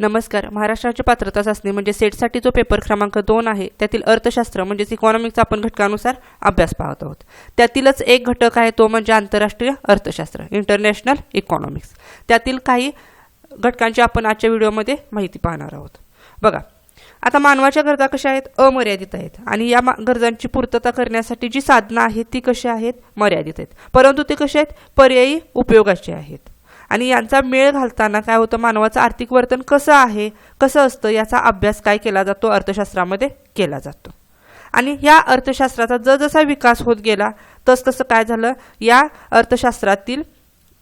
नमस्कार. महाराष्ट्राची पात्रता चाचणी म्हणजे सेटसाठी जो पेपर क्रमांक दोन आहे त्यातील अर्थशास्त्र म्हणजेच इकॉनॉमिक्सचा आपण घटकानुसार अभ्यास पाहत आहोत. त्यातीलच एक घटक आहे तो म्हणजे आंतरराष्ट्रीय अर्थशास्त्र इंटरनॅशनल इकॉनॉमिक्स त्यातील काही घटकांची आपण आजच्या व्हिडिओमध्ये माहिती पाहणार आहोत. बघा आता मानवाच्या गरजा कशा आहेत? अमर्यादित आहेत. आणि या मा गरजांची पूर्तता करण्यासाठी जी साधनं आहेत ती कशी आहेत? मर्यादित आहेत. परंतु ते कसे आहेत? पर्यायी उपयोगाचे आहेत. आणि यांचा मेळ घालताना काय होतं? मानवाचं आर्थिक वर्तन कसं आहे? कसं असतं? याचा अभ्यास काय केला जातो? अर्थशास्त्रामध्ये केला जातो. आणि या अर्थशास्त्राचा जसजसा विकास होत गेला तसतसं काय झालं? या अर्थशास्त्रातील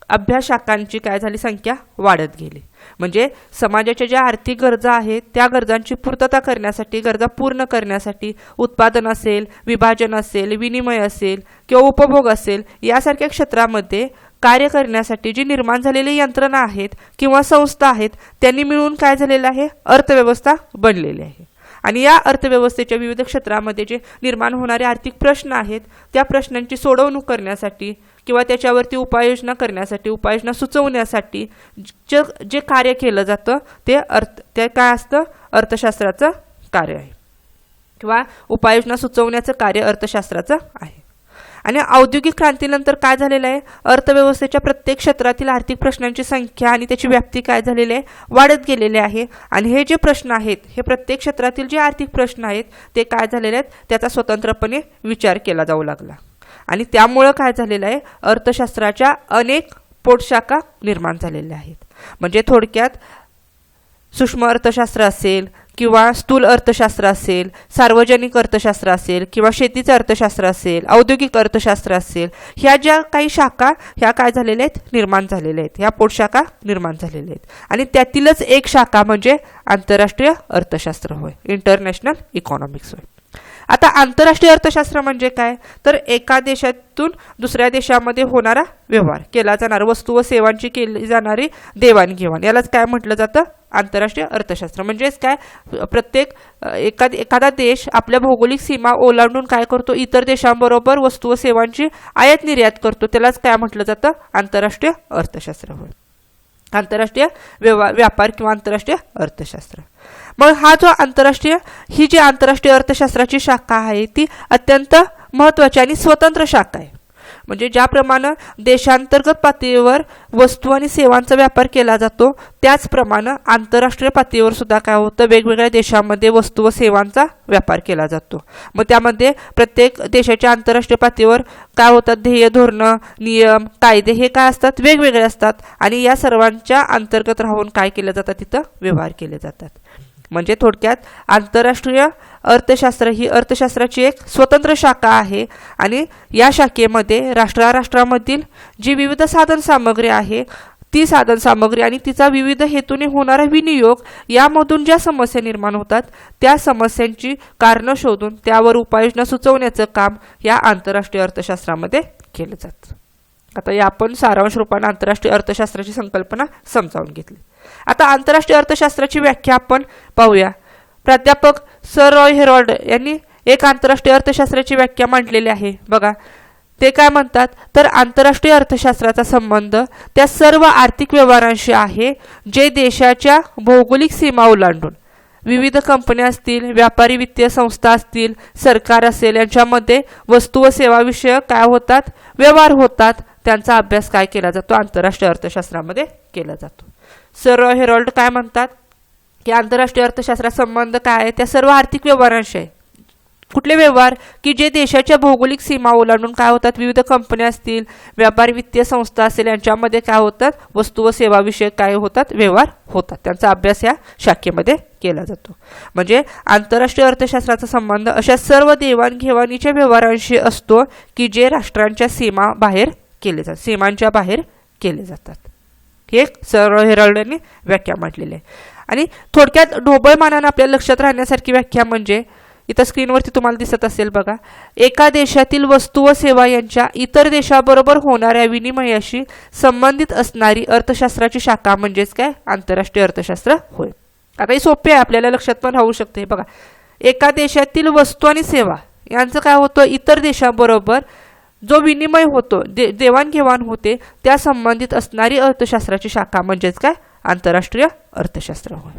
अभ्यासशाखांची काय झाली? संख्या वाढत गेली. म्हणजे समाजाच्या ज्या आर्थिक गरजा आहेत त्या गरजांची पूर्तता करण्यासाठी गरजा पूर्ण करण्यासाठी उत्पादन असेल विभाजन असेल विनिमय असेल किंवा उपभोग असेल यासारख्या क्षेत्रामध्ये कार्य करण्यासाठी जी निर्माण झालेली यंत्रणा आहेत किंवा संस्था आहेत त्यांनी मिळून काय झालेलं आहे? अर्थव्यवस्था बनलेली आहे. आणि या अर्थव्यवस्थेच्या विविध क्षेत्रामध्ये जे निर्माण होणारे आर्थिक प्रश्न आहेत त्या प्रश्नांची सोडवणूक करण्यासाठी किंवा त्याच्यावरती उपाययोजना करण्यासाठी उपाययोजना सुचवण्यासाठी ज जे कार्य केलं जातं ते अर्थ ते काय असतं? अर्थशास्त्राचं कार्य आहे. किंवा उपाययोजना सुचवण्याचं कार्य अर्थशास्त्राचं आहे. आणि औद्योगिक क्रांतीनंतर काय झालेलं आहे? अर्थव्यवस्थेच्या प्रत्येक क्षेत्रातील आर्थिक प्रश्नांची संख्या आणि त्याची व्याप्ती काय झालेली आहे? वाढत गेलेली आहे. आणि हे जे प्रश्न आहेत हे प्रत्येक क्षेत्रातील जे आर्थिक प्रश्न आहेत ते काय झालेले आहेत? त्याचा स्वतंत्रपणे विचार केला जाऊ लागला. आणि त्यामुळं काय झालेलं आहे? अर्थशास्त्राच्या अनेक पोटशाखा निर्माण झालेल्या आहेत. म्हणजे थोडक्यात सूक्ष्म अर्थशास्त्र असेल किंवा स्थूल अर्थशास्त्र असेल सार्वजनिक अर्थशास्त्र असेल किंवा शेतीचं अर्थशास्त्र असेल औद्योगिक अर्थशास्त्र असेल ह्या ज्या काही शाखा ह्या काय झालेल्या आहेत? निर्माण झालेल्या आहेत. ह्या पोटशाखा निर्माण झालेल्या आहेत. आणि त्यातीलच एक शाखा म्हणजे आंतरराष्ट्रीय अर्थशास्त्र होय. इंटरनॅशनल इकॉनॉमिक्स होय. आता आंतरराष्ट्रीय अर्थशास्त्र म्हणजे काय? तर एका देशातून दुसऱ्या देशामध्ये होणारा व्यवहार. केला जाणारा वस्तू व सेवांची केली जाणारी देवाणघेवाण. यालाच काय म्हटलं जातं? आंतरराष्ट्रीय अर्थशास्त्र. म्हणजेच काय? प्रत्येक एखाद एखादा देश आपल्या भौगोलिक सीमा ओलांडून काय करतो? इतर देशांबरोबर वस्तू व सेवांची आयात निर्यात करतो. त्यालाच काय म्हटलं जातं? आंतरराष्ट्रीय अर्थशास्त्र होय आंतरराष्ट्रीय व्यवहार व्यापार किंवा आंतरराष्ट्रीय अर्थशास्त्र. मग हा जो आंतरराष्ट्रीय ही जी आंतरराष्ट्रीय अर्थशास्त्राची शाखा आहे ती अत्यंत महत्त्वाची आणि स्वतंत्र शाखा आहे. म्हणजे ज्याप्रमाणे देशांतर्गत पातळीवर वस्तू आणि सेवांचा व्यापार केला जातो त्याचप्रमाणे आंतरराष्ट्रीय पातळीवर सुद्धा काय होतं? वेगवेगळ्या देशांमध्ये वस्तू व सेवांचा व्यापार केला जातो. मग त्यामध्ये प्रत्येक देशाच्या आंतरराष्ट्रीय पातळीवर काय होतात? ध्येय धोरणं नियम कायदे हे काय असतात? वेगवेगळे असतात. आणि या सर्वांच्या अंतर्गत राहून काय केलं जातात तिथं व्यवहार केले जातात. म्हणजे थोडक्यात आंतरराष्ट्रीय अर्थशास्त्र ही अर्थशास्त्राची एक स्वतंत्र शाखा आहे आणि या शाखेमध्ये राष्ट्राराष्ट्रामधील जी विविध साधन सामग्री आहे ती साधन सामग्री आणि तिचा विविध हेतूने होणारा विनियोग यामधून ज्या समस्या निर्माण होतात त्या समस्यांची कारणं शोधून त्यावर उपाययोजना सुचवण्याचं काम या आंतरराष्ट्रीय अर्थशास्त्रामध्ये केलं जातं. आता या आपण सारांश रूपाने आंतरराष्ट्रीय अर्थशास्त्राची संकल्पना समजावून घेतली. आता आंतरराष्ट्रीय अर्थशास्त्राची व्याख्या आपण पाहूया. प्राध्यापक सर रॉय हेरॉल्ड यांनी एक आंतरराष्ट्रीय अर्थशास्त्राची व्याख्या मांडलेली आहे. बघा ते काय म्हणतात? तर आंतरराष्ट्रीय अर्थशास्त्राचा संबंध त्या सर्व आर्थिक व्यवहारांशी आहे जे देशाच्या भौगोलिक सीमा ओलांडून. विविध कंपन्या असतील व्यापारी वित्तीय संस्था असतील सरकार असेल यांच्यामध्ये वस्तू व सेवाविषयक काय होतात? व्यवहार होतात. त्यांचा अभ्यास काय केला जातो? आंतरराष्ट्रीय अर्थशास्त्रामध्ये केला जातो. सर हेरॉल्ड काय म्हणतात? की आंतरराष्ट्रीय अर्थशास्त्रात संबंध काय आहे? त्या सर्व आर्थिक व्यवहारांशी आहे. कुठले व्यवहार? की जे देशाच्या भौगोलिक सीमा ओलांडून काय होतात? विविध कंपन्या असतील व्यापारी वित्तीय संस्था असेल यांच्यामध्ये काय होतात? वस्तू व सेवाविषयक काय होतात? व्यवहार होतात. त्यांचा अभ्यास या शाखेमध्ये केला जातो. म्हणजे आंतरराष्ट्रीय अर्थशास्त्राचा संबंध अशा सर्व देवाणघेवाणीच्या व्यवहारांशी असतो की जे राष्ट्रांच्या सीमा बाहेर केले जातात. सीमांच्या बाहेर केले जातात. हे एक हेराल्ड यांनी व्याख्या मांडलेली आहे. आणि थोडक्यात ढोबळमानानं आपल्या लक्षात राहण्यासारखी व्याख्या म्हणजे इथं स्क्रीनवरती तुम्हाला दिसत असेल बघा एका देशातील वस्तू व सेवा यांच्या इतर देशाबरोबर होणाऱ्या विनिमयाशी संबंधित असणारी अर्थशास्त्राची शाखा म्हणजेच काय? आंतरराष्ट्रीय अर्थशास्त्र. होय. आता हे सोपे आहे आपल्याला लक्षात पण राहू शकते. बघा एका देशातील वस्तू आणि सेवा यांचं काय होतं? इतर देशाबरोबर जो विनिमय होतो दे देवाणघेवाण होते त्या संबंधित असणारी अर्थशास्त्राची शाखा म्हणजेच काय? आंतरराष्ट्रीय अर्थशास्त्र होय.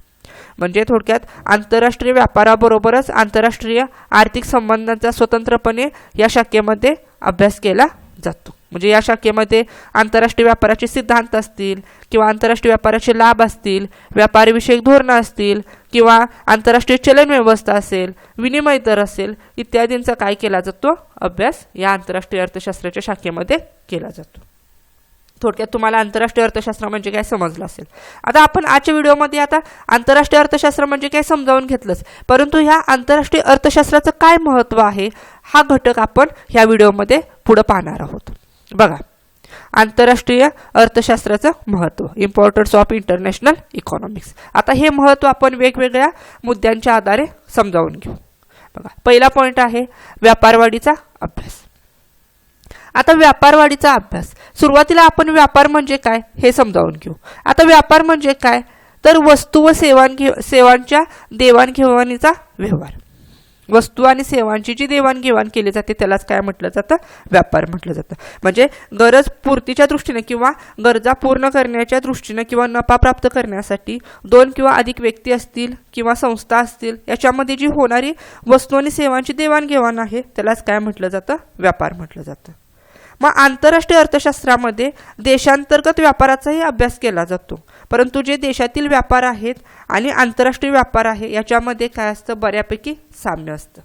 म्हणजे थोडक्यात आंतरराष्ट्रीय व्यापाराबरोबरच आंतरराष्ट्रीय आर्थिक संबंधांचा स्वतंत्रपणे या शाखेमध्ये अभ्यास केला जातो. म्हणजे या शाखेमध्ये आंतरराष्ट्रीय व्यापाराचे सिद्धांत असतील किंवा आंतरराष्ट्रीय व्यापाराचे लाभ असतील व्यापारविषयक धोरणं असतील किंवा आंतरराष्ट्रीय चलन व्यवस्था असेल विनिमय दर असेल इत्यादींचा काय केला जातो? अभ्यास या आंतरराष्ट्रीय अर्थशास्त्राच्या शाखेमध्ये केला जातो. थोडक्यात तुम्हाला आंतरराष्ट्रीय अर्थशास्त्र म्हणजे काय समजलं असेल. आता आपण आजच्या व्हिडिओमध्ये आता आंतरराष्ट्रीय अर्थशास्त्र म्हणजे काय समजावून घेतलंच. परंतु ह्या आंतरराष्ट्रीय अर्थशास्त्राचं काय महत्त्व आहे हा घटक आपण ह्या व्हिडिओमध्ये पुढं पाहणार आहोत. बघा. आंतरराष्ट्रीय अर्थशास्त्राचं महत्त्व. इम्पॉर्टन्स ऑफ इंटरनॅशनल इकॉनॉमिक्स आता हे महत्त्व आपण वेगवेगळ्या मुद्द्यांच्या आधारे समजावून घेऊ. बघा. पहिला पॉईंट आहे व्यापारवाढीचा अभ्यास. आता व्यापारवाढीचा अभ्यास. सुरुवातीला आपण व्यापार म्हणजे काय हे समजावून घेऊ. आता व्यापार म्हणजे काय? तर वस्तू व सेवांघे सेवांच्या देवाणघेवाणीचा व्यवहार. वस्तू आणि सेवांची जी देवाणघेवाण केली जाते त्यालाच काय म्हटलं जातं? व्यापार म्हटलं जातं. म्हणजे गरज पूर्तीच्या दृष्टीने किंवा गरजा पूर्ण करण्याच्या दृष्टीनं किंवा नफा प्राप्त करण्यासाठी दोन किंवा अधिक व्यक्ती असतील किंवा संस्था असतील याच्यामध्ये जी होणारी वस्तू आणि सेवांची देवाणघेवाण आहे त्यालाच काय म्हटलं जातं? व्यापार म्हटलं जातं. मग आंतरराष्ट्रीय अर्थशास्त्रामध्ये देशांतर्गत व्यापाराचाही अभ्यास केला जातो. परंतु जे देशातील व्यापार आहेत आणि आंतरराष्ट्रीय व्यापार आहे याच्यामध्ये काय असतं? बऱ्यापैकी साम्य असतं.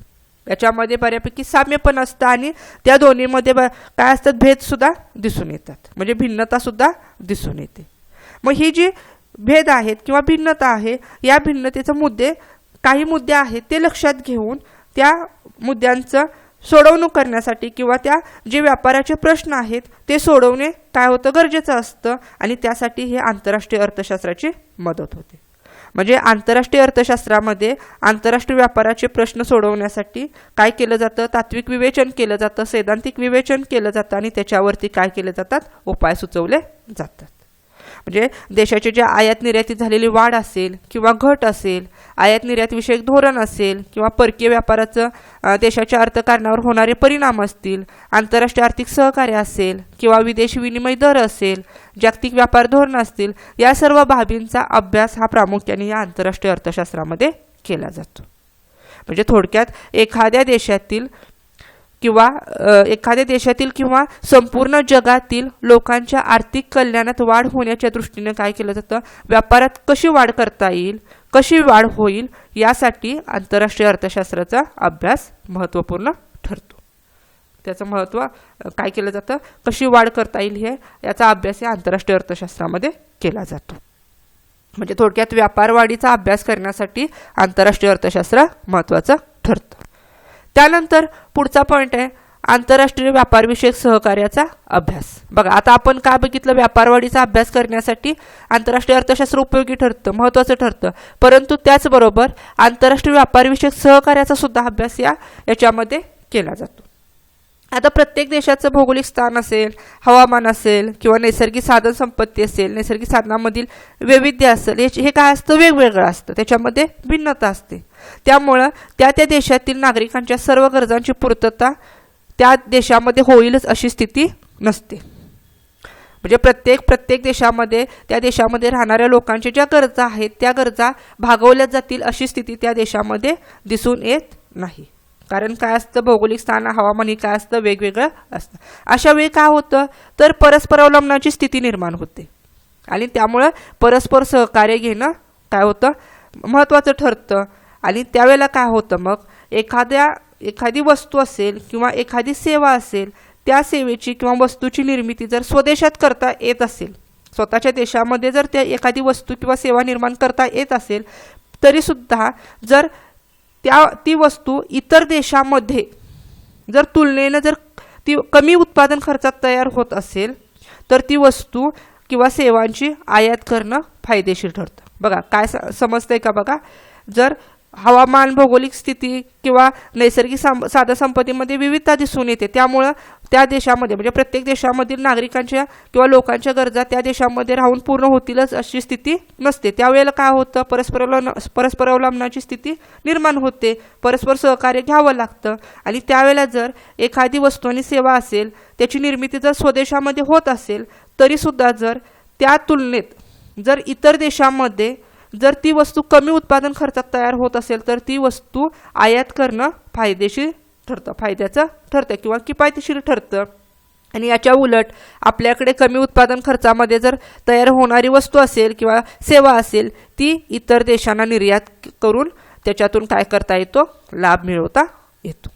याच्यामध्ये बऱ्यापैकी साम्य पण असतं आणि त्या दोन्हीमध्ये ब काय असतात? भेदसुद्धा दिसून येतात. म्हणजे भिन्नतासुद्धा दिसून येते. मग ही जी भेद आहेत किंवा भिन्नता आहे या भिन्नतेचे मुद्दे काही मुद्दे आहेत ते लक्षात घेऊन त्या मुद्द्यांचं सोडवणूक करण्यासाठी किंवा त्या जे व्यापाराचे प्रश्न आहेत ते सोडवणे काय होतं गरजेचं असतं आणि त्यासाठी हे आंतरराष्ट्रीय अर्थशास्त्राची मदत होते. म्हणजे आंतरराष्ट्रीय अर्थशास्त्रामध्ये आंतरराष्ट्रीय व्यापाराचे प्रश्न सोडवण्यासाठी काय केलं जातं? तात्विक विवेचन केलं जातं सैद्धांतिक विवेचन केलं जातं आणि त्याच्यावरती काय केले जातात? उपाय सुचवले जातात. म्हणजे देशाचे जे आयात निर्यातीत झालेली वाढ असेल किंवा घट असेल आयात निर्यातविषयक धोरण असेल किंवा परकीय व्यापाराचं देशाच्या अर्थकारणावर होणारे परिणाम असतील आंतरराष्ट्रीय आर्थिक सहकार्य असेल किंवा विदेशी विनिमय दर असेल जागतिक व्यापार धोरण असतील या सर्व बाबींचा अभ्यास हा प्रामुख्याने या आंतरराष्ट्रीय अर्थशास्त्रामध्ये केला जातो. म्हणजे थोडक्यात एखाद्या देशातील किंवा एखाद्या देशातील किंवा संपूर्ण जगातील लोकांच्या आर्थिक कल्याणात वाढ होण्याच्या दृष्टीने काय केलं जातं? व्यापारात कशी वाढ करता येईल? कशी वाढ होईल? यासाठी आंतरराष्ट्रीय अर्थशास्त्राचा अभ्यास महत्त्वपूर्ण ठरतो. त्याचं महत्त्व काय केलं जातं? कशी वाढ करता येईल हे याचा अभ्यास या आंतरराष्ट्रीय अर्थशास्त्रामध्ये केला जातो. म्हणजे थोडक्यात व्यापारवाढीचा अभ्यास करण्यासाठी आंतरराष्ट्रीय अर्थशास्त्र महत्त्वाचं ठरतं. त्यानंतर पुढचा पॉईंट आहे आंतरराष्ट्रीय व्यापारविषयक सहकार्याचा अभ्यास. बघा आता आपण काय बघितलं व्यापारवाढीचा अभ्यास करण्यासाठी आंतरराष्ट्रीय अर्थशास्त्र उपयोगी ठरतं महत्त्वाचं ठरतं. परंतु त्याचबरोबर आंतरराष्ट्रीय व्यापारविषयक सहकार्याचा सुद्धा अभ्यास या याच्यामध्ये केला जातो. आता प्रत्येक देशाचं भौगोलिक स्थान असेल हवामान असेल किंवा नैसर्गिक साधन संपत्ती असेल नैसर्गिक साधनामधील वैविध्य असेल हे हे काय असतं? वेगवेगळं असतं. त्याच्यामध्ये भिन्नता असते. त्यामुळं त्या त्या देशातील नागरिकांच्या सर्व गरजांची पूर्तता त्या देशामध्ये होईलच अशी स्थिती नसते. म्हणजे प्रत्येक प्रत्येक देशामध्ये त्या देशामध्ये राहणाऱ्या लोकांच्या ज्या गरजा आहेत त्या गरजा भागवल्या जातील अशी स्थिती त्या देशामध्ये दिसून येत नाही. कारण काय असतं? भौगोलिक स्थान हवामान हे काय असतं? वेगवेगळं असतं. अशा वेळी काय होतं? तर परस्पर अवलंबनाची स्थिती निर्माण होते. आणि त्यामुळं परस्पर सहकार्य घेणं काय होतं? महत्त्वाचं ठरतं. आणि त्यावेळेला काय होतं मग? एखाद्या एखादी वस्तू असेल किंवा एखादी सेवा असेल त्या सेवेची किंवा वस्तूची निर्मिती जर स्वदेशात करता येत असेल स्वतःच्या देशामध्ये जर त्या एखादी वस्तू किंवा सेवा निर्माण करता येत असेल तरीसुद्धा जर त्या ती वस्तू इतर देशामध्ये जर तुलनेनं जर ती कमी उत्पादन खर्चात तयार होत असेल तर ती वस्तू किंवा सेवांची आयात करणं फायदेशीर ठरतं. बघा काय स समजतंय का बघा? जर हवामान भौगोलिक स्थिती किंवा नैसर्गिक साम साधनसंपत्तीमध्ये विविधता दिसून येते. त्यामुळं त्या देशामध्ये म्हणजे प्रत्येक देशामधील नागरिकांच्या किंवा लोकांच्या गरजा त्या देशामध्ये राहून पूर्ण होतीलच अशी स्थिती नसते. त्यावेळेला काय होतं? परस्पर परस्परावलंबनाची परस्पर अवलंबनाची स्थिती निर्माण होते. परस्पर सहकार्य घ्यावं लागतं. आणि त्यावेळेला जर एखादी वस्तू आणि सेवा असेल त्याची निर्मिती जर स्वदेशामध्ये होत असेल तरीसुद्धा जर त्या तुलनेत जर इतर देशांमध्ये जर ती वस्तू कमी उत्पादन खर्चात तयार होत असेल तर ती वस्तू आयात करणं फायदेशीर ठरतं. फायद्याचं ठरतं किंवा किफायतशीर ठरतं. आणि याच्या उलट आपल्याकडे कमी उत्पादन खर्चामध्ये जर तयार होणारी वस्तू असेल किंवा सेवा असेल ती इतर देशांना निर्यात करून त्याच्यातून काय करता येतो? लाभ मिळवता येतो.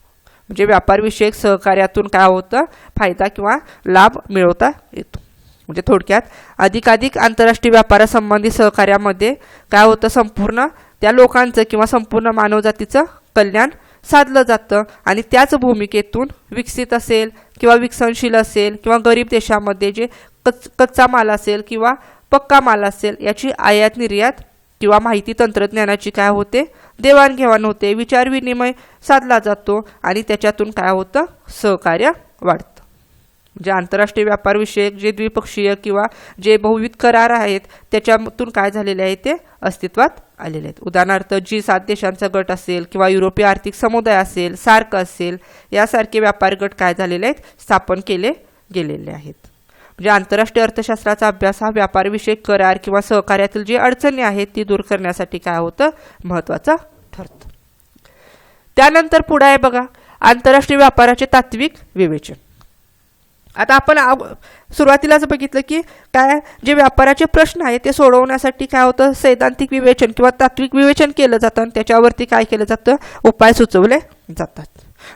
म्हणजे व्यापारविषयक सहकार्यातून काय होतं? फायदा किंवा लाभ मिळवता येतो. म्हणजे थोडक्यात अधिकाधिक आंतरराष्ट्रीय व्यापारासंबंधी सहकार्यामध्ये काय होतं संपूर्ण त्या लोकांचं किंवा संपूर्ण मानवजातीचं कल्याण साधलं जातं आणि त्याच भूमिकेतून विकसित असेल किंवा विकसनशील असेल किंवा गरीब देशामध्ये जे कच कच्चा माल असेल किंवा पक्का माल असेल याची आयात निर्यात किंवा माहिती तंत्रज्ञानाची काय होते? देवाणघेवाण होते विचारविनिमय साधला जातो आणि त्याच्यातून काय होतं? सहकार्य वाढतं. जे आंतरराष्ट्रीय व्यापारविषयक जे द्विपक्षीय किंवा जे बहुविध करार आहेत त्याच्यातून काय झालेले आहे ते अस्तित्वात आलेले आहेत. उदाहरणार्थ जी सात देशांचा गट असेल किंवा युरोपीय आर्थिक समुदाय असेल सार्क असेल यासारखे व्यापार गट काय झालेले आहेत स्थापन केले गेलेले आहेत. म्हणजे आंतरराष्ट्रीय अर्थशास्त्राचा अभ्यास हा व्यापारविषयक करार किंवा सहकार्यातील जी अडचणी आहेत ती दूर करण्यासाठी काय होतं महत्त्वाचं ठरतं. त्यानंतर पुढे आहे बघा आंतरराष्ट्रीय व्यापाराचे तात्विक विवेचन. आता आपण आव- सुरुवातीलाच बघितलं की काय जे व्यापाराचे प्रश्न आहेत ते सोडवण्यासाठी काय होतं? सैद्धांतिक विवेचन किंवा तात्विक विवेचन केलं जातं आणि त्याच्यावरती काय केलं जातं? उपाय सुचवले जातात.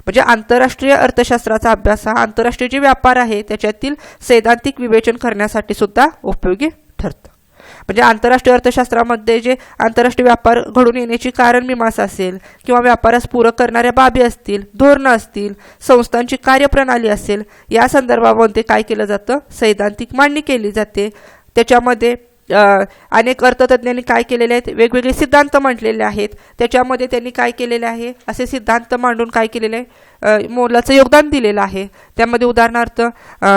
म्हणजे आंतरराष्ट्रीय अर्थशास्त्राचा अभ्यास हा आंतरराष्ट्रीय जे व्यापार आहे त्याच्यातील सैद्धांतिक विवेचन करण्यासाठी सुद्धा उपयोगी ठरतं. म्हणजे आंतरराष्ट्रीय अर्थशास्त्रामध्ये जे आंतरराष्ट्रीय व्यापार घडून येण्याची कारण मीमांसा असेल किंवा व्यापारास पूरक करणाऱ्या बाबी असतील धोरणं असतील संस्थांची कार्यप्रणाली असेल या संदर्भामध्ये काय केलं जातं? सैद्धांतिक मांडणी केली जाते. त्याच्यामध्ये अनेक अर्थतज्ज्ञांनी काय केलेले आहेत? वेगवेगळे सिद्धांत मांडलेले आहेत. त्याच्यामध्ये त्यांनी काय केलेले आहे? असे सिद्धांत मांडून काय केलेले आहे? मोलाचं योगदान दिलेलं आहे. त्यामध्ये उदाहरणार्थ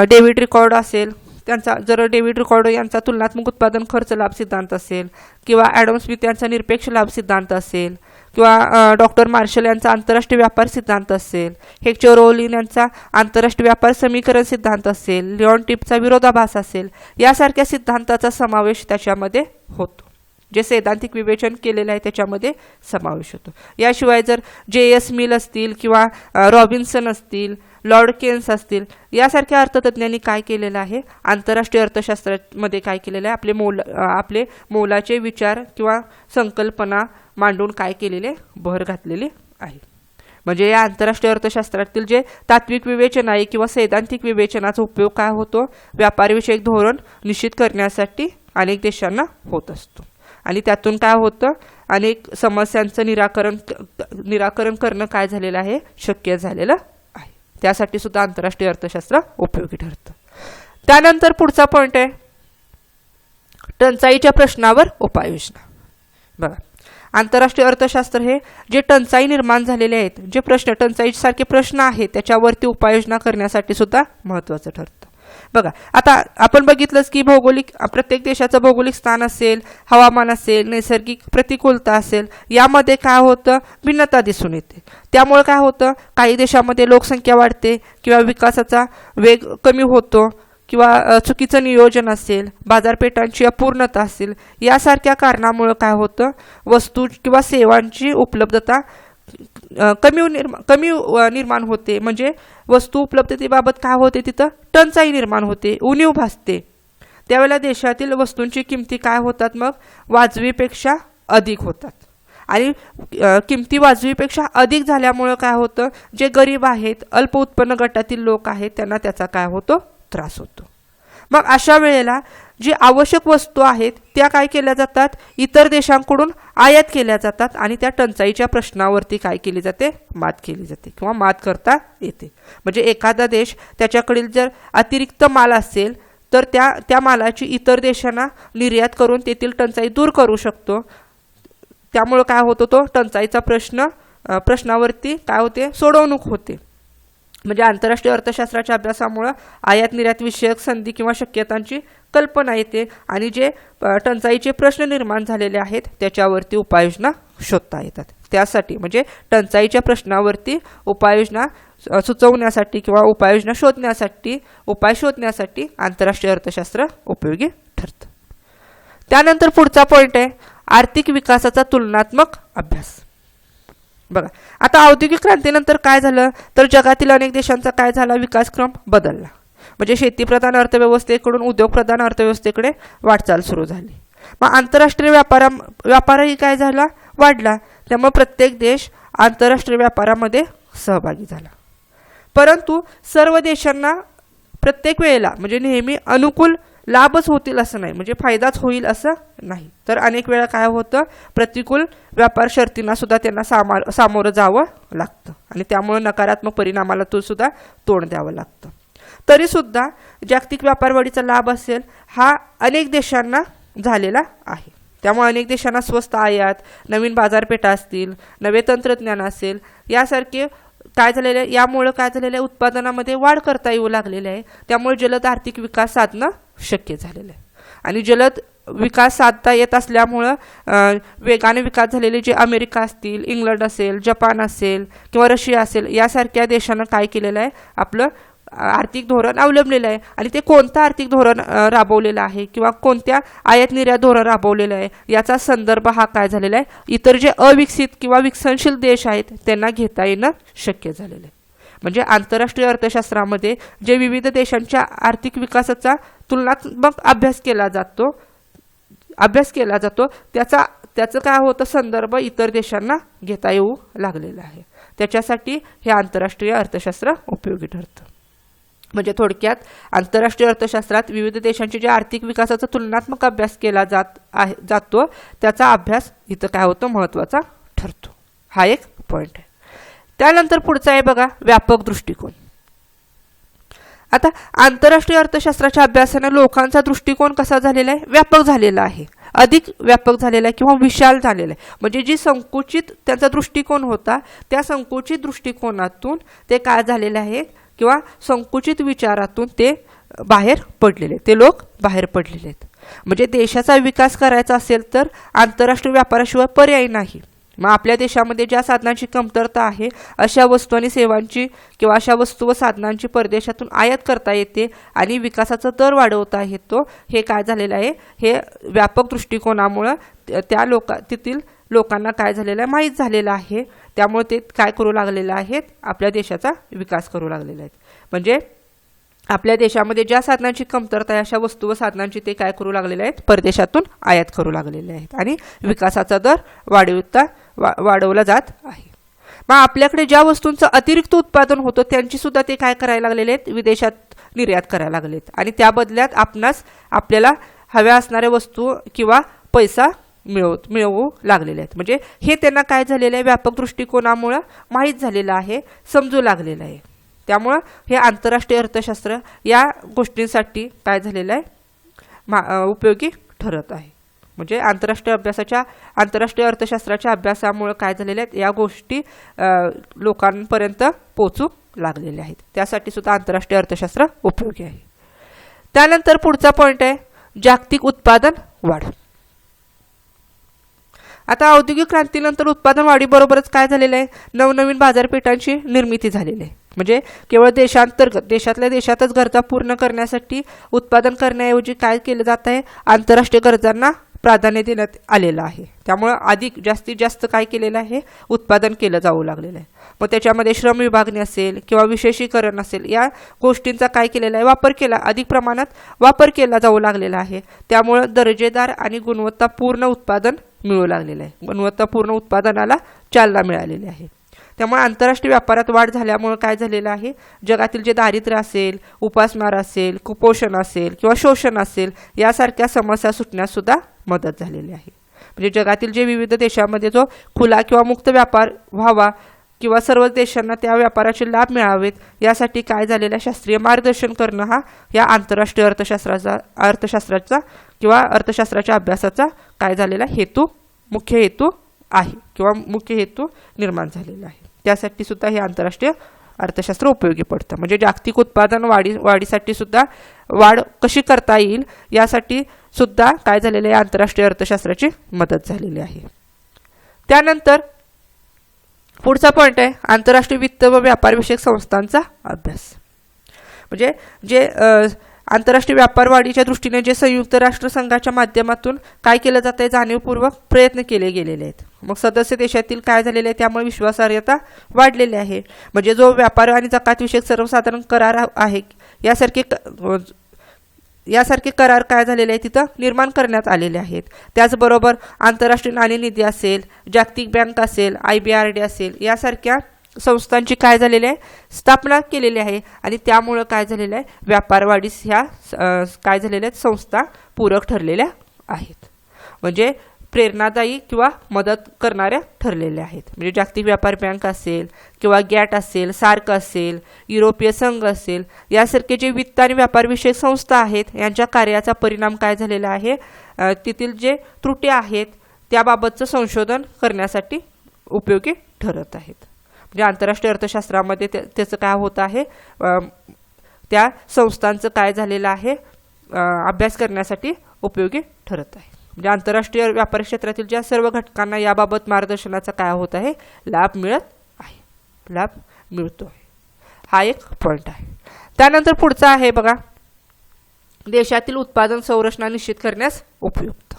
डेव्हिड रिकॉर्ड असेल त्यांचा जर डेव्हिड रिकॉर्डो यांचा तुलनात्मक उत्पादन खर्च लाभ सिद्धांत असेल किंवा ॲडम स्मिथ यांचा निरपेक्ष लाभ सिद्धांत असेल किंवा डॉक्टर मार्शल यांचा आंतरराष्ट्रीय व्यापार सिद्धांत असेल हेक्चर ओलिन यांचा आंतरराष्ट्रीय व्यापार समीकरण सिद्धांत असेल लिऑन टिपचा विरोधाभास असेल यासारख्या सिद्धांताचा समावेश त्याच्यामध्ये होतो. जे सैद्धांतिक विवेचन केलेलं आहे त्याच्यामध्ये समावेश होतो. याशिवाय जर जे एस मिल असतील किंवा रॉबिन्सन असतील लॉर्ड केन्स असतील यासारख्या अर्थतज्ञांनी काय केलेलं आहे? आंतरराष्ट्रीय अर्थशास्त्रामध्ये काय केलेलं आहे? आपले मोल आपले मोलाचे विचार किंवा संकल्पना मांडून काय केलेले? भर घातलेली आहे. म्हणजे या आंतरराष्ट्रीय अर्थशास्त्रातील जे तात्विक विवेचन आहे किंवा सैद्धांतिक विवेचनाचा उपयोग काय होतो? व्यापारविषयक धोरण निश्चित करण्यासाठी अनेक देशांना होत असतो. आणि त्यातून काय होतं? अनेक समस्यांचं निराकरण निराकरण करणं काय झालेलं आहे? शक्य झालेलं त्यासाठी सुद्धा आंतरराष्ट्रीय अर्थशास्त्र उपयोगी ठरतं. त्यानंतर पुढचा पॉईंट आहे टंचाईच्या प्रश्नावर उपाययोजना. बघा आंतरराष्ट्रीय अर्थशास्त्र हे जे टंचाई निर्माण झालेले आहेत जे प्रश्न टंचाईसारखे प्रश्न आहेत त्याच्यावरती उपाययोजना करण्यासाठी सुद्धा महत्त्वाचं ठरतं. बघा आता आपण बघितलंच की भौगोलिक प्रत्येक देशाचं भौगोलिक स्थान असेल हवामान असेल नैसर्गिक प्रतिकूलता असेल यामध्ये काय होतं? भिन्नता दिसून येते. त्यामुळे काय होतं? काही देशामध्ये लोकसंख्या वाढते किंवा विकासाचा वेग कमी होतो किंवा चुकीचं नियोजन असेल बाजारपेठांची अपूर्णता असेल यासारख्या कारणामुळं काय होतं? वस्तू किंवा सेवांची उपलब्धता कमी निर्मा कमी निर्माण होते. म्हणजे वस्तू उपलब्धतेबाबत काय होते तिथं? टंचाई निर्माण होते. उणीव भासते. त्यावेळेला देशातील वस्तूंची किमती काय होतात मग? वाजवीपेक्षा अधिक होतात. आणि किमती वाजवीपेक्षा अधिक झाल्यामुळं काय होतं? जे गरीब आहेत अल्प उत्पन्न गटातील लोक आहेत त्यांना त्याचा काय होतो? त्रास होतो. मग अशा वेळेला जी आवश्यक वस्तू आहेत त्या काय केल्या जातात? इतर देशांकडून आयात केल्या जातात आणि त्या टंचाईच्या प्रश्नावरती काय केली जाते? मात केली जाते किंवा मात करता येते. म्हणजे एखादा देश त्याच्याकडील जर अतिरिक्त माल असेल तर त्या त्या मालाची इतर देशांना निर्यात करून तेथील टंचाई दूर करू शकतो. त्यामुळं काय होतो तो टंचाईचा प्रश्न प्रश्नावरती काय होते? सोडवणूक होते. म्हणजे आंतरराष्ट्रीय अर्थशास्त्राच्या अभ्यासामुळं आयात निर्यात विषयक संधी किंवा शक्यतांची कल्पना येते आणि जे टंचाईचे प्रश्न निर्माण झालेले आहेत त्याच्यावरती उपाययोजना शोधता येतात. त्यासाठी म्हणजे टंचाईच्या प्रश्नावरती उपाययोजना सुचवण्यासाठी किंवा उपाययोजना शोधण्यासाठी उपाय शोधण्यासाठी आंतरराष्ट्रीय अर्थशास्त्र उपयोगी ठरतं. त्यानंतर पुढचा पॉईंट आहे आर्थिक विकासाचा तुलनात्मक अभ्यास. बघा. आता औद्योगिक क्रांतीनंतर काय झालं? तर जगातील अनेक देशांचा काय झाला? विकासक्रम बदलला. म्हणजे शेतीप्रधान अर्थव्यवस्थेकडून उद्योगप्रधान अर्थव्यवस्थेकडे वाटचाल सुरू झाली. मग आंतरराष्ट्रीय व्यापारा व्यापारही काय झाला? वाढला. त्यामुळे प्रत्येक देश आंतरराष्ट्रीय व्यापारामध्ये सहभागी झाला. परंतु सर्व देशांना प्रत्येक वेळेला म्हणजे नेहमी अनुकूल लाभच होतील असं नाही. म्हणजे फायदाच होईल असं नाही. तर अनेक वेळा काय होतं प्रतिकूल व्यापार शर्तींना सुद्धा त्यांना सामार सामोरं जावं लागतं. आणि त्यामुळे नकारात्मक परिणामाला तो सुद्धा तोंड द्यावं लागतं. तरीसुद्धा जागतिक व्यापारवाढीचा लाभ असेल हा अनेक देशांना झालेला आहे. त्यामुळे अनेक देशांना स्वस्त आयात नवीन बाजारपेठा असतील नवे तंत्रज्ञान असेल यासारखे काय झालेलं आहे यामुळं काय झालेलं आहे उत्पादनामध्ये वाढ करता येऊ लागलेली आहे. त्यामुळे जलद आर्थिक विकास साधणं शक्य झालेलं आहे. आणि जलद विकास साधता येत असल्यामुळं वेगाने विकास झालेले जे अमेरिका असतील इंग्लंड असेल जपान असेल किंवा रशिया असेल यासारख्या देशानं काय केलेलं आहे? आपलं आर्थिक धोरण अवलंबलेलं आहे. आणि ते कोणतं आर्थिक धोरण राबवलेलं आहे किंवा कोणत्या आयात निर्यात धोरण राबवलेलं आहे? याचा संदर्भ हा काय झालेला आहे? इतर जे अविकसित किंवा विकसनशील देश आहेत त्यांना घेता येणं शक्य झालेलं आहे. म्हणजे आंतरराष्ट्रीय अर्थशास्त्रामध्ये जे विविध देशांच्या आर्थिक विकासाचा तुलनात्मक अभ्यास केला जातो. अभ्यास केला जातो. त्याचा त्याचं काय होतं संदर्भ इतर देशांना घेता येऊ लागलेला आहे. त्याच्यासाठी हे आंतरराष्ट्रीय अर्थशास्त्र उपयोगी ठरतं. म्हणजे थोडक्यात आंतरराष्ट्रीय अर्थशास्त्रात विविध देशांचे जे आर्थिक विकासाचा तुलनात्मक अभ्यास केला जात आहे जातो त्याचा अभ्यास इथं काय होतो महत्त्वाचा ठरतो. हा एक पॉईंट आहे. त्यानंतर पुढचा आहे बघा व्यापक दृष्टिकोन. आता आंतरराष्ट्रीय अर्थशास्त्राच्या अभ्यासानं लोकांचा दृष्टिकोन कसा झालेला आहे? व्यापक झालेला आहे. अधिक व्यापक झालेला आहे किंवा विशाल झालेला आहे. म्हणजे जी संकुचित त्यांचा दृष्टिकोन होता त्या संकुचित दृष्टिकोनातून ते काय झालेले आहे किंवा संकुचित विचारातून ते बाहेर पडलेले ते लोक बाहेर पडलेले आहेत. म्हणजे देशाचा विकास करायचा असेल तर आंतरराष्ट्रीय व्यापाराशिवाय पर्याय नाही. मग आपल्या देशामध्ये ज्या साधनांची कमतरता आहे अशा वस्तू आणि सेवांची किंवा अशा वस्तू व साधनांची परदेशातून आयात करता येते आणि विकासाचा दर वाढवता येतो हे काय झालेलं आहे? हे व्यापक दृष्टिकोनामुळं त्या- लोका तेथील लोकांना काय झालेलं आहे? माहीत झालेलं आहे. त्यामुळे ते काय करू लागलेलं आहेत? आपल्या देशाचा विकास करू लागलेला आहेत. म्हणजे आपल्या देशामध्ये ज्या साधनांची कमतरता आहे अशा वस्तू व साधनांची ते काय करू लागलेले आहेत? परदेशातून आयात करू लागलेले आहेत. आणि विकासाचा दर वाढवता वा वाढवला जात आहे. मग आपल्याकडे ज्या वस्तूंचं अतिरिक्त उत्पादन होतं त्यांची सुद्धा ते काय करायला लागलेले आहेत? विदेशात निर्यात करायला लागलेत. आणि त्या बदल्यात आपणास आपल्याला हव्या असणाऱ्या वस्तू किंवा पैसा मिळव मिळवू लागलेले आहेत. म्हणजे हे त्यांना काय झालेलं आहे? व्यापक दृष्टिकोनामुळं माहीत झालेलं आहे समजू लागलेलं आहे. त्यामुळं हे आंतरराष्ट्रीय अर्थशास्त्र या गोष्टींसाठी काय झालेलं आहे? मा उपयोगी ठरत आहे. म्हणजे आंतरराष्ट्रीय अभ्यासाच्या आंतरराष्ट्रीय अर्थशास्त्राच्या अभ्यासामुळं काय झालेलं आहेत या गोष्टी लोकांपर्यंत पोचू लागलेल्या आहेत. त्यासाठी सुद्धा आंतरराष्ट्रीय अर्थशास्त्र उपयोगी आहे. त्यानंतर पुढचा पॉईंट आहे जागतिक उत्पादन वाढ. आता औद्योगिक क्रांतीनंतर उत्पादन वाढीबरोबरच काय झालेलं आहे? नवनवीन बाजारपेठांची निर्मिती झालेली आहे. म्हणजे केवळ देशांतर्गत देशातल्या देशातच गरजा पूर्ण करण्यासाठी उत्पादन करण्याऐवजी काय केलं जात आहे? आंतरराष्ट्रीय गरजांना प्राधान्य देण्यात आलेलं आहे. त्यामुळं अधिक जास्तीत जास्त काय केलेलं आहे? उत्पादन केलं जाऊ लागलेलं आहे. मग त्याच्यामध्ये श्रम विभागणी असेल किंवा विशेषीकरण असेल या गोष्टींचा काय केलेला आहे? वापर केला अधिक प्रमाणात वापर केला जाऊ लागलेला आहे. त्यामुळं दर्जेदार आणि गुणवत्तापूर्ण उत्पादन मिळू लागलेलं आहे. गुणवत्तापूर्ण उत्पादनाला चालना मिळालेली आहे. त्यामुळे आंतरराष्ट्रीय व्यापारात वाढ झाल्यामुळे काय झालेलं आहे? जगातील जे दारिद्र्य असेल उपासमार असेल कुपोषण असेल किंवा शोषण असेल यासारख्या समस्या सुटण्याससुद्धा मदत झालेली आहे. म्हणजे जगातील जे विविध देशामध्ये जो खुला किंवा मुक्त व्यापार व्हावा किंवा सर्व देशांना त्या व्यापाराचे लाभ मिळावेत यासाठी काय झालेलं आहे? शास्त्रीय मार्गदर्शन करणं हा या आंतरराष्ट्रीय अर्थशास्त्राचा अर्थशास्त्राचा किंवा अर्थशास्त्राच्या अभ्यासाचा काय झालेला हेतू मुख्य हेतू आहे किंवा मुख्य हेतू निर्माण झालेला आहे. त्यासाठी सुद्धा हे आंतरराष्ट्रीय अर्थशास्त्र उपयोगी पडतं. म्हणजे जागतिक उत्पादन वाढी वाढीसाठी सुद्धा वाढ कशी करता येईल यासाठी सुद्धा काय झालेलं आहे? आंतरराष्ट्रीय अर्थशास्त्राची मदत झालेली आहे. त्यानंतर पुढचा पॉईंट आहे आंतरराष्ट्रीय वित्त व व्यापारविषयक संस्थांचा अभ्यास. म्हणजे जे आंतरराष्ट्रीय व्यापार वाढीच्या दृष्टीने जे संयुक्त राष्ट्र संघाच्या माध्यमातून काय केलं जात आहे जाणीवपूर्वक प्रयत्न केले गेलेले आहेत. मग सदस्य देशातील काय झालेले आहे त्यामुळे विश्वासार्हता वाढलेली आहे. म्हणजे जो व्यापार आणि जकातविषयक सर्वसाधारण करार आहे यासारखे क- यासारखे करार काय झालेले आहेत तिथं निर्माण करण्यात आलेले आहेत. त्याचबरोबर आंतरराष्ट्रीय नाणेनिधी असेल जागतिक बँक असेल आय बी आर डी असेल यासारख्या संस्थांची काय झालेली आहे? स्थापना केलेली आहे. आणि त्यामुळं काय झालेलं आहे? व्यापारवाढीस ह्या काय झालेल्या आहेत? संस्था पूरक ठरलेल्या आहेत. म्हणजे प्रेरणादायी किंवा मदत करणाऱ्या ठरलेल्या आहेत. म्हणजे जागतिक व्यापार बँक असेल किंवा गॅट असेल सार्क असेल युरोपीय संघ असेल यासारखे जे वित्त आणि व्यापारविषयक संस्था आहेत यांच्या कार्याचा परिणाम काय झालेला आहे? तेथील जे त्रुटी आहेत त्याबाबतचं संशोधन करण्यासाठी उपयोगी ठरत आहेत. म्हणजे आंतरराष्ट्रीय अर्थशास्त्रामध्ये ते त्याचं काय होत आहे? त्या संस्थांचं काय झालेलं आहे? अभ्यास करण्यासाठी उपयोगी ठरत आहे. म्हणजे आंतरराष्ट्रीय व्यापार क्षेत्रातील ज्या सर्व घटकांना याबाबत मार्गदर्शनाचा काय होत आहे? लाभ मिळत आहे. लाभ मिळतो आहे हा एक पॉईंट आहे. त्यानंतर पुढचा आहे बघा. देशातील उत्पादन संरचना निश्चित करण्यास उपयुक्त.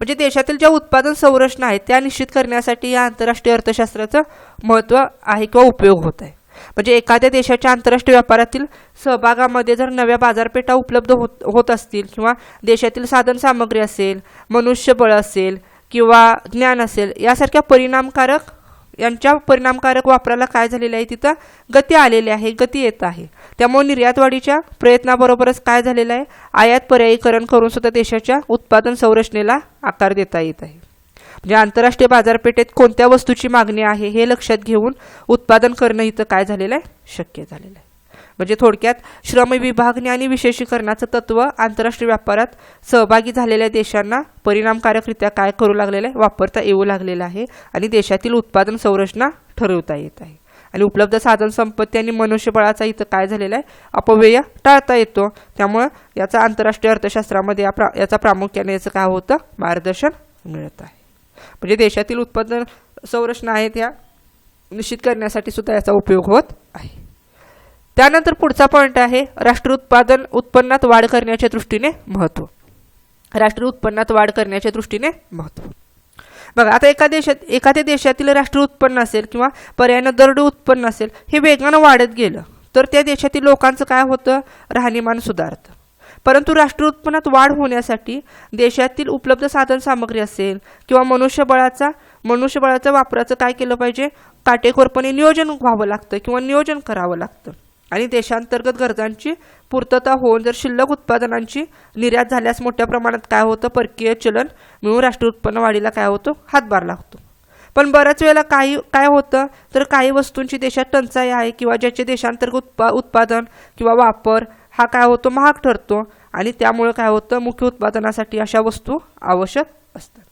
म्हणजे देशातील ज्या उत्पादन संरचना आहेत त्या निश्चित करण्यासाठी या आंतरराष्ट्रीय अर्थशास्त्राचं महत्त्व आहे किंवा उपयोग होत आहे. म्हणजे एखाद्या देशाच्या आंतरराष्ट्रीय व्यापारातील सहभागामध्ये जर नव्या बाजारपेठा उपलब्ध होत होत असतील किंवा देशातील साधनसामग्री असेल मनुष्यबळ असेल किंवा ज्ञान असेल यासारख्या परिणामकारक यांच्या परिणामकारक वापराला काय झालेलं आहे? तिथं गती आलेली आहे गती येत आहे. त्यामुळे निर्यातवाढीच्या प्रयत्नाबरोबरच काय झालेलं आहे? आयात पर्यायीकरण करून सुद्धा देशाच्या उत्पादन संरचनेला आकार देता येत आहे. म्हणजे आंतरराष्ट्रीय बाजारपेठेत कोणत्या वस्तूची मागणी आहे हे लक्षात घेऊन उत्पादन करणं इथं काय झालेलं आहे? शक्य झालेलं आहे. म्हणजे थोडक्यात श्रम विभागणी आणि विशेषीकरणाचं तत्व आंतरराष्ट्रीय व्यापारात सहभागी झालेल्या देशांना परिणामकारकरित्या काय करू लागलेलं आहे वापरता येऊ लागलेलं आहे आणि देशातील उत्पादन संरचना ठरवता येत आहे. आणि उपलब्ध साधन संपत्ती आणि मनुष्यबळाचा इथं काय झालेला आहे अपव्यय टाळता येतो. त्यामुळं याचा आंतरराष्ट्रीय अर्थशास्त्रामध्ये या प्रा याचा प्रामुख्याने याचं काय होतं मार्गदर्शन मिळत आहे. म्हणजे देशातील उत्पादन संरचना आहेत ह्या निश्चित करण्यासाठी सुद्धा याचा उपयोग होत आहे. त्यानंतर पुढचा पॉईंट आहे राष्ट्रीय उत्पादन उत्पन्नात वाढ करण्याच्या दृष्टीने महत्त्व राष्ट्रीय उत्पन्नात वाढ करण्याच्या दृष्टीने महत्त्व बघा आता एका देशात एखाद्या देशातील राष्ट्रीय उत्पन्न असेल किंवा पर्यायानं दरडू उत्पन्न असेल हे वेगानं वाढत गेलं तर त्या देशातील लोकांचं काय होतं? राहणीमान सुधारतं. परंतु राष्ट्रीय उत्पन्नात वाढ होण्यासाठी देशातील उपलब्ध साधन सामग्री असेल किंवा मनुष्यबळाचा मनुष्यबळाच्या वापराचं काय केलं पाहिजे? काटेकोरपणे नियोजन व्हावं लागतं किंवा नियोजन करावं लागतं. आणि देशांतर्गत गरजांची पूर्तता होऊन जर शिल्लक उत्पादनांची निर्यात झाल्यास मोठ्या प्रमाणात काय होतं? परकीय चलन मिळून राष्ट्रीय उत्पन्न वाढीला काय होतो? हातभार लागतो. पण बऱ्याच वेळेला काही काय होतं? तर काही वस्तूंची देशात टंचाई आहे किंवा ज्याचे देशांतर्गत उत्पा उत्पादन किंवा वापर हा काय होतो? महाग ठरतो आणि त्यामुळे काय होतं? मुख्य उत्पादनासाठी अशा वस्तू आवश्यक असतात.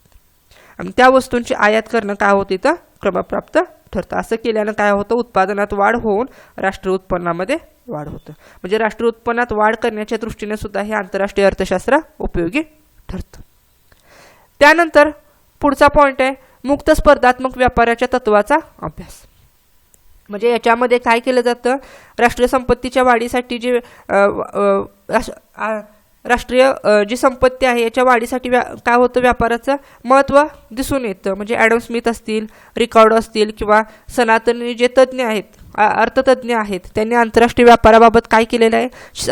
आणि त्या वस्तूंची आयात करणं काय होतं इथं? क्रमप्राप्त ठरतं. असं केल्यानं काय होतं? उत्पादनात वाढ होऊन राष्ट्रीय उत्पन्नामध्ये वाढ होतं. म्हणजे राष्ट्रीय उत्पन्नात वाढ करण्याच्या दृष्टीने सुद्धा हे आंतरराष्ट्रीय अर्थशास्त्र उपयोगी ठरतं. त्यानंतर पुढचा पॉईंट आहे मुक्त स्पर्धात्मक व्यापाराच्या तत्वाचा अभ्यास. म्हणजे याच्यामध्ये काय केलं जातं? राष्ट्रीय संपत्तीच्या वाढीसाठी जे राष्ट्रीय जी संपत्ती आहे याच्या वाढीसाठी व्या काय होतं व्यापाराचं? महत्त्व दिसून येतं. म्हणजे ॲडम स्मिथ असतील रिकॉर्डो असतील किंवा सनातनी जे तज्ज्ञ आहेत अर्थतज्ज्ञ आहेत त्यांनी आंतरराष्ट्रीय व्यापाराबाबत काय केलेलं आहे? श-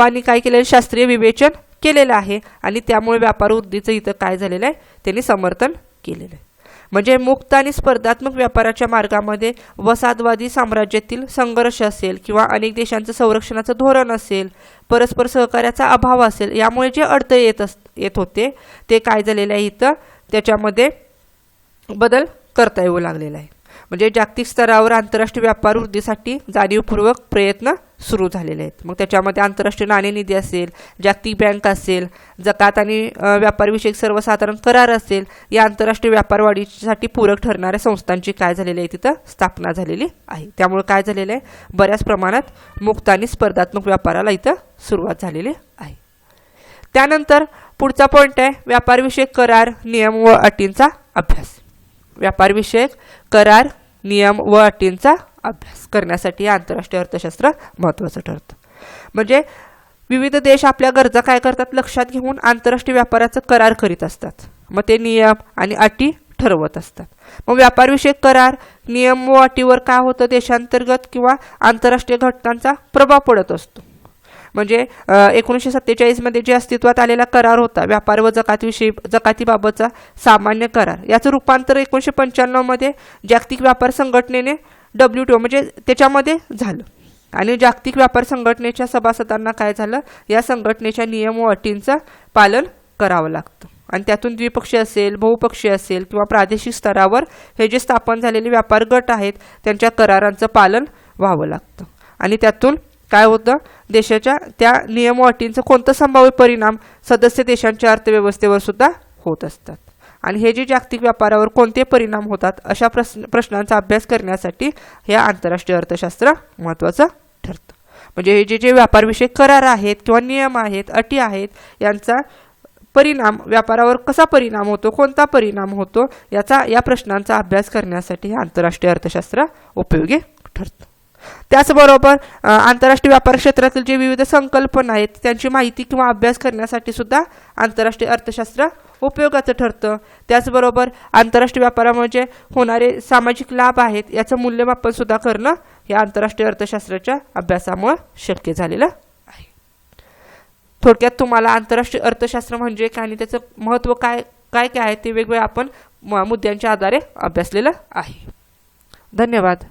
आणि काय केलेलं आहे? शास्त्रीय विवेचन केलेलं आहे. आणि त्यामुळे व्यापार वृद्धीचं इथं काय झालेलं आहे? त्यांनी समर्थन केलेलं आहे. म्हणजे मुक्त आणि स्पर्धात्मक व्यापाराच्या मार्गामध्ये वसाहतवादी साम्राज्यातील संघर्ष असेल किंवा अनेक देशांचं संरक्षणाचं धोरण असेल परस्पर सहकार्याचा अभाव असेल यामुळे जे अडथळे येत अस येत होते ते काय झालेलं आहे इथं? त्याच्यामध्ये बदल करता येऊ लागलेला आहे. म्हणजे जागतिक स्तरावर आंतरराष्ट्रीय व्यापार वृद्धीसाठी जाणीवपूर्वक प्रयत्न सुरू झालेले आहेत. मग त्याच्यामध्ये आंतरराष्ट्रीय नाणेनिधी असेल जागतिक बँक असेल जकात आणि व्यापारविषयक सर्वसाधारण करार असेल या आंतरराष्ट्रीय व्यापार वाढीसाठी पूरक ठरणाऱ्या संस्थांची काय झालेली आहे तिथं स्थापना झालेली आहे. त्यामुळे काय झालेलं आहे? बऱ्याच प्रमाणात मुक्त आणि स्पर्धात्मक व्यापाराला इथं सुरुवात झालेली आहे. त्यानंतर पुढचा पॉईंट आहे व्यापारविषयक करार नियम व अटींचा अभ्यास. व्यापारविषयक करार नियम व अटींचा अभ्यास करण्यासाठी आंतरराष्ट्रीय अर्थशास्त्र महत्त्वाचं ठरतं. म्हणजे विविध देश आपल्या गरजा काय करतात लक्षात घेऊन आंतरराष्ट्रीय व्यापाराचं करार करीत असतात. मग ते नियम आणि अटी ठरवत असतात. मग व्यापारविषयक करार नियम व अटीवर काय होतं देशांतर्गत किंवा आंतरराष्ट्रीय घटकांचा प्रभाव पडत असतो? म्हणजे एकोणीसशे सत्तेचाळीसमध्ये जे अस्तित्वात आलेला करार होता व्यापार व जकातीविषयी जकातीबाबतचा सामान्य करार याचं रूपांतर एकोणीसशे पंच्याण्णवमध्ये जागतिक व्यापार संघटनेने डब्ल्यू टी ओ म्हणजे त्याच्यामध्ये झालं. आणि जागतिक व्यापार संघटनेच्या सभासदांना काय झालं? या संघटनेच्या नियम व अटींचं पालन करावं लागतं. आणि त्यातून द्विपक्षीय असेल बहुपक्षीय असेल किंवा प्रादेशिक स्तरावर हे जे स्थापन झालेले व्यापार गट आहेत त्यांच्या करारांचं पालन व्हावं लागतं. आणि त्यातून काय होतं? देशाच्या त्या नियम व अटींचं कोणतं संभाव्य परिणाम सदस्य देशांच्या अर्थव्यवस्थेवर सुद्धा होत असतात. आणि हे जे जागतिक व्यापारावर कोणते परिणाम होतात अशा प्रश्न प्रश्नांचा अभ्यास करण्यासाठी हे आंतरराष्ट्रीय अर्थशास्त्र महत्त्वाचं ठरतं. म्हणजे हे जे जे व्यापारविषयक करार आहेत किंवा नियम आहेत अटी आहेत यांचा परिणाम व्यापारावर कसा परिणाम होतो कोणता परिणाम होतो याचा या प्रश्नांचा अभ्यास करण्यासाठी हे आंतरराष्ट्रीय अर्थशास्त्र उपयोगी ठरतं. त्याचबरोबर आंतरराष्ट्रीय व्यापार क्षेत्रातील जे विविध संकल्पना आहेत त्यांची माहिती किंवा अभ्यास करण्यासाठी सुद्धा आंतरराष्ट्रीय अर्थशास्त्र उपयोगाचं ठरतं. त्याचबरोबर आंतरराष्ट्रीय व्यापारामुळे होणारे सामाजिक लाभ आहेत याचं मूल्यमापन सुद्धा करणं हे आंतरराष्ट्रीय अर्थशास्त्राच्या अभ्यासामुळे शक्य झालेलं आहे. थोडक्यात तुम्हाला आंतरराष्ट्रीय अर्थशास्त्र म्हणजे काय आणि त्याचं महत्त्व काय काय काय आहे ते वेगवेगळ्या आपण मुद्द्यांच्या आधारे अभ्यासलेलं आहे. धन्यवाद.